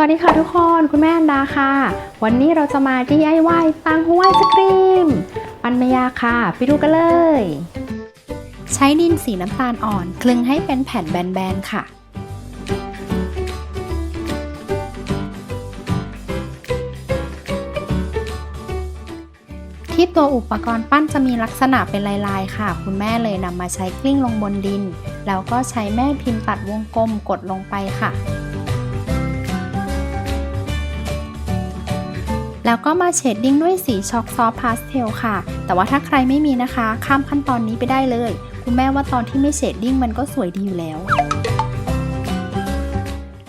สวัสดีค่ะทุกคน คุณแม่อันดาค่ะ วันนี้เราจะมา DIY ตังหัวไอศครีม ปันไม่ยากค่ะ ไปดูกันเลย ใช้ดินสีน้ำตาลอ่อน คลึงให้เป็นแผ่นแบนๆค่ะ ที่ตัวอุปกรณ์ปั้นจะมีลักษณะเป็นลายๆ ค่ะ คุณแม่เลยนำมาใช้กลิ้งลงบนดิน แล้วก็ใช้แม่พิมพ์ตัดวงกลมกดลงไปค่ะ แล้วก็มาเชดดิ้งด้วยสีช็อกซอฟพาสเทลค่ะ แต่ว่าถ้าใครไม่มีนะคะ ข้ามขั้นตอนนี้ไปได้เลย คุณแม่ว่าตอนที่ไม่เชดดิ้งมันก็สวยดีอยู่แล้ว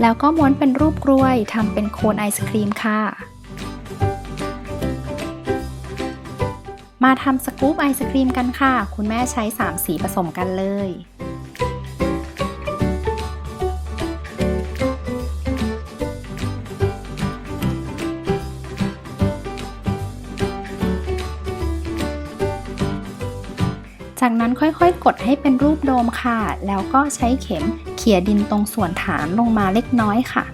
แล้วก็ม้วนเป็นรูปกล้วยทำเป็นโคนไอศครีมค่ะ มาทำสกู๊ปไอศครีมกันค่ะ คุณแม่ใช้ 3 สีผสมกันเลย จากนั้นค่อยๆ กดให้เป็นรูปโดมค่ะ แล้วก็ใช้เข็มเขี่ยดินตรงส่วนฐานลงมาเล็กน้อยค่ะ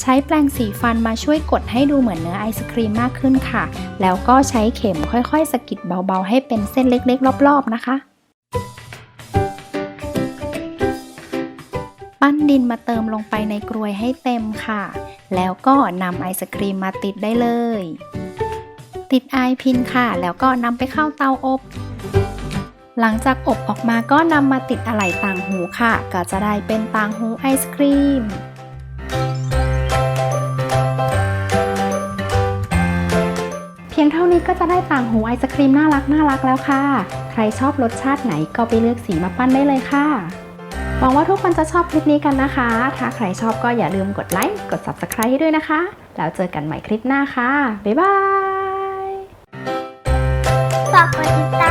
ใช้แปรงสีฟันมาช่วยกดให้ดูเหมือนเนื้อไอศครีมมากขึ้นค่ะ แล้วก็ใช้เข็มค่อยๆสกิดเบาๆ ให้เป็นเส้นเล็กๆ รอบๆ นะคะปั้นดินมาเติมลงไปในกรวยให้เต็มค่ะ แล้วก็นำไอศครีมมาติดได้เลย ติดไอพินค่ะ แล้วก็นำไปเข้าเตาอบ หลังจากอบออกมาก็นำมาติดอะไหล่ต่างหูค่ะ ก็จะได้เป็นต่างหูไอศครีมเพียงเท่านี้ก็จะได้ต่างหูไอศครีมน่ารักน่ารักแล้วค่ะ ใครชอบรสชาติไหนก็ไปเลือกสีมาปั้นได้เลยค่ะ หวังว่าทุกคนจะชอบคลิปนี้กันนะคะ ถ้าใครชอบก็อย่าลืมกดไลค์ กด subscribe ให้ด้วยนะคะ แล้วเจอกันใหม่คลิปหน้าค่ะ บ๊ายบาย papá,